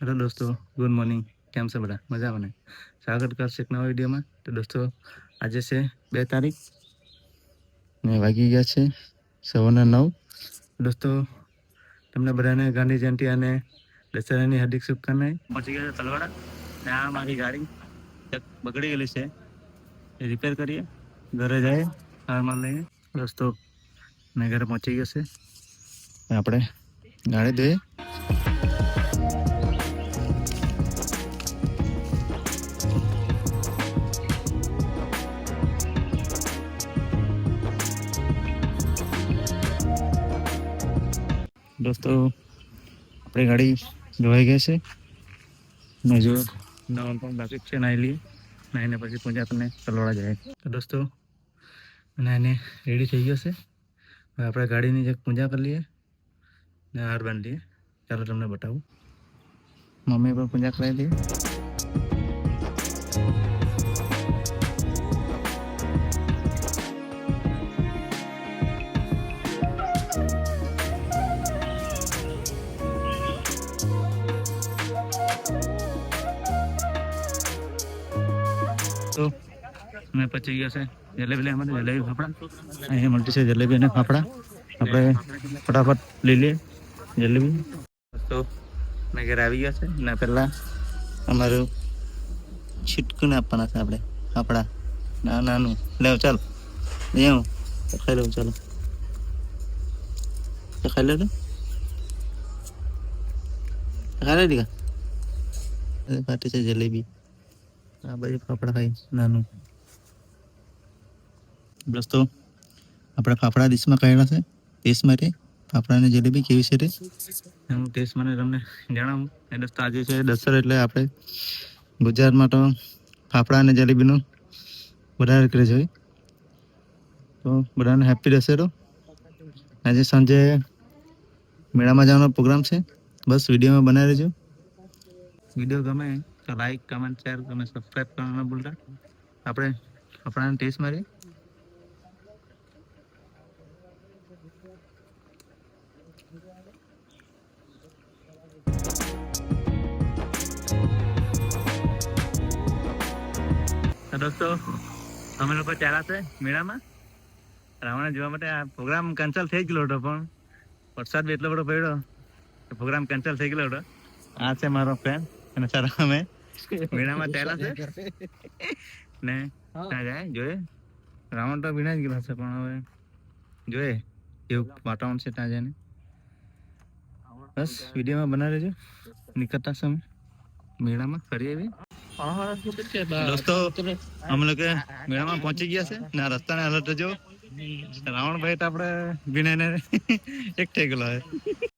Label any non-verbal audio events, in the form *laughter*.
Hello દોસ્તો, good morning. કેમ છે બધા? મજામાં ને? સ્વાગત કરશે એક નવા વિડીયોમાં. તો દોસ્તો, આજે છે બે તારીખ. ને વાગી ગયા છે સવારના નવ. દોસ્તો, તમને બધાને ગાંધી જયંતિ અને દશેરાની હાર્દિક શુભકામનાએ પહોંચી ગયા છે તલવાડા. ને આ મારી ગાડી બગડી ગયેલી છે. એ રિપેર કરીએ. ઘરે જાય કારમાં લઈને દોસ્તો, મેં ઘરે પહોંચી ગયો છે. આપણે ગાડી ધોઈએ. દોસ્તો, આપણી ગાડી ધોવાઈ ગઈ છે. ને જો, નવા પણ બાકી છે નાહી લઈએ નાહીને પછી પૂજા તમને તલવાડા જાય. તો દોસ્તો નાહીને રેડી થઈ ગયો છે. હવે આપણે ગાડીની જે પૂજા કરી લઈએ ને હાર બાંધી લઈએ. ચાલો તમને બતાવું. મમ્મી પણ પૂજા કરાવી દઈએ તો અમે પછી ગયા છે જલેબી લઈ અમારે જલેબી ફાફડા અહીંયા મળતી છે જલેબી અને ફાફડા આપણે ફટાફટ લઈ લઈએ જલેબી તો મેં ઘરે આવી ગયા છે ને પહેલાં અમારું છીટકું આપવાના છે આપણે ફાફડા ના નાનું લેવ ચાલ લઈ આવું તો ખાઈ લઉં ચાલો તો ખાઈ લે તો ખાઈ લે દીકા પાટી છે જલેબી આ બધું ફાફડા ખાઈ નાનું. દોસ્તો આપણે ફાફડા ડીશમાં કહેલા છે. ટેસ્ટ માટે ફાફડા અને જલેબી કેવી છે તે? હું ટેસ્ટ મને તમને જણાવું. એ દોસ્તો આજે છે દસર એટલે આપણે ગુજરાતમાં તો ફાફડા અને જલેબીનું વધારે કરે હોય તો બધાને હેપી દશેરો. આજે સાંજે મેળામાં જવાનો પ્રોગ્રામ છે. બસ વિડીયોમાં બનાવી રહેજો વીડિયો ગમે તો લાઈક કમેન્ટ શેર અને સબસ્ક્રાઈબ કરવાનું ભૂલતા. આપણે, આપણાને ટેસ્ટ મારીએ. દોસ્તો, અમે લોકો ચાલ્યા છે મેળામાં. રાવણ જોવા માટે આ પ્રોગ્રામ કેન્સલ થઈ ગયો હતો, પણ વરસાદ બી એટલો બધો પડ્યો. પ્રોગ્રામ કેન્સલ થઈ ગયો હતો. આ છે મારો ફ્રેન્ડ અને સર અમે *laughs* વીણામાં ચાલ્યા છે? *laughs* ને? ત્યાં જાય? જોયે રાવણ તો વીણા જ ગયેલા છે પણ હવે જોયે એવું વાતાવરણ છે ત્યાં જઈને. બસ વિડીયોમાં બના રહેજો. નીકળતા સમય. મેળામાં ફરી આવી દોસ્તો અમે લોકો મેળામાં પહોંચી ગયા છે. ને રસ્તાને હાલત જો. રાવણભાઈ તો આપણે વિનાને *laughs* એક થઈ ગયેલો હોય